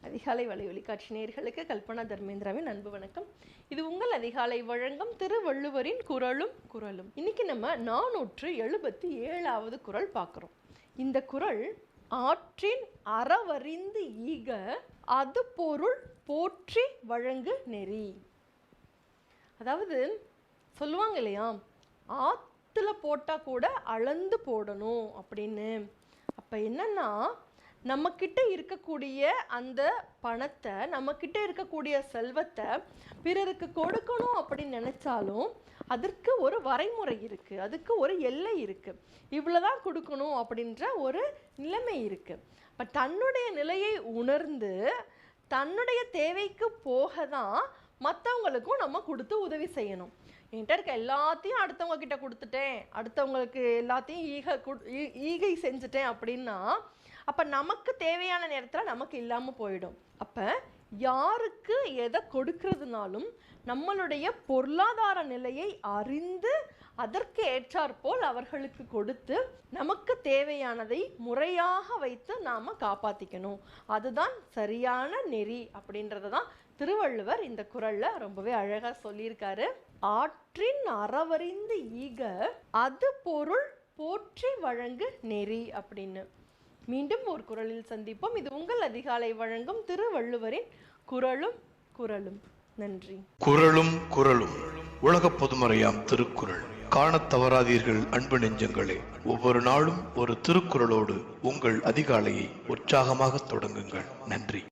அதிகாலை வலை ஒளிக்காட்சி நேயர்களுக்கு கல்பனா தர்மேந்திராவின் அன்பு வணக்கம். இது உங்கள் அதிகாலை வழங்கும் திருவள்ளுவரின் குரலும் குரலும் இன்னைக்கு நம்ம நானூற்று எழுபத்தி ஏழாவது குரல் பார்க்குறோம். இந்த குரல் ஆற்றின் அறவறிந்து ஈக அது பொருள் போற்றி வழங்கு நெறி. அதாவது சொல்லுவாங்க இல்லையா? ஆற்றுல போட்டால் கூட அளந்து போடணும் அப்படின்னு. அப்போ என்னன்னா நம்மக்கிட்ட இருக்கக்கூடிய அந்த பணத்தை நம்மக்கிட்ட இருக்கக்கூடிய செல்வத்தை பிறருக்கு கொடுக்கணும் அப்படின்னு நினச்சாலும் அதற்கு ஒரு வரைமுறை இருக்குது அதுக்கு ஒரு எல்லை இருக்குது இவ்வளோதான் கொடுக்கணும் அப்படின்ற ஒரு நிலைமை இருக்குது இப்போ தன்னுடைய நிலையை உணர்ந்து தன்னுடைய தேவைக்கு போக தான் மற்றவங்களுக்கும் நம்ம கொடுத்து உதவி செய்யணும். என்கிட்ட இருக்க எல்லாத்தையும் அடுத்தவங்க கிட்ட கொடுத்துட்டேன். அடுத்தவங்களுக்கு எல்லாத்தையும் ஈக குடு- ஈ- ஈகை செஞ்சுட்டேன் அப்படின்னா அப்போ நமக்கு தேவையான நேரத்தில் நமக்கு இல்லாமல் போயிடும். அப்போ யாருக்கு எதை கொடுக்கறதுனாலும் நம்மளுடைய பொருளாதார நிலையை அறிந்து அதற்கு ஏற்றாற்போல் அவர்களுக்கு கொடுத்து நமக்கு தேவையானதை முறையாக வைத்து நாம் காப்பாற்றிக்கணும் அதுதான் சரியான நெறி அப்படின்றத தான் திருவள்ளுவர் இந்த குரலில் ரொம்பவே அழகாக சொல்லியிருக்காரு. ஆற்றின் அறவறிந்து ஈக அது பொருள் போற்றி வழங்கு நெறி அப்படின்னு. மீண்டும் ஒரு குரலில் சந்திப்போம். இது உங்கள் அதிகாலை வழங்கும் திருவள்ளுவரின் குரலும் குரலும். நன்றி. குரலும் குரலும். உலக பொதுமறையாம் திருக்குறள். காணத் தவறாதீர்கள் அன்பு நெஞ்சங்களே. ஒவ்வொரு நாளும் ஒரு திருக்குறளோடு உங்கள் அதிகாலையை உற்சாகமாக தொடங்குங்கள். நன்றி.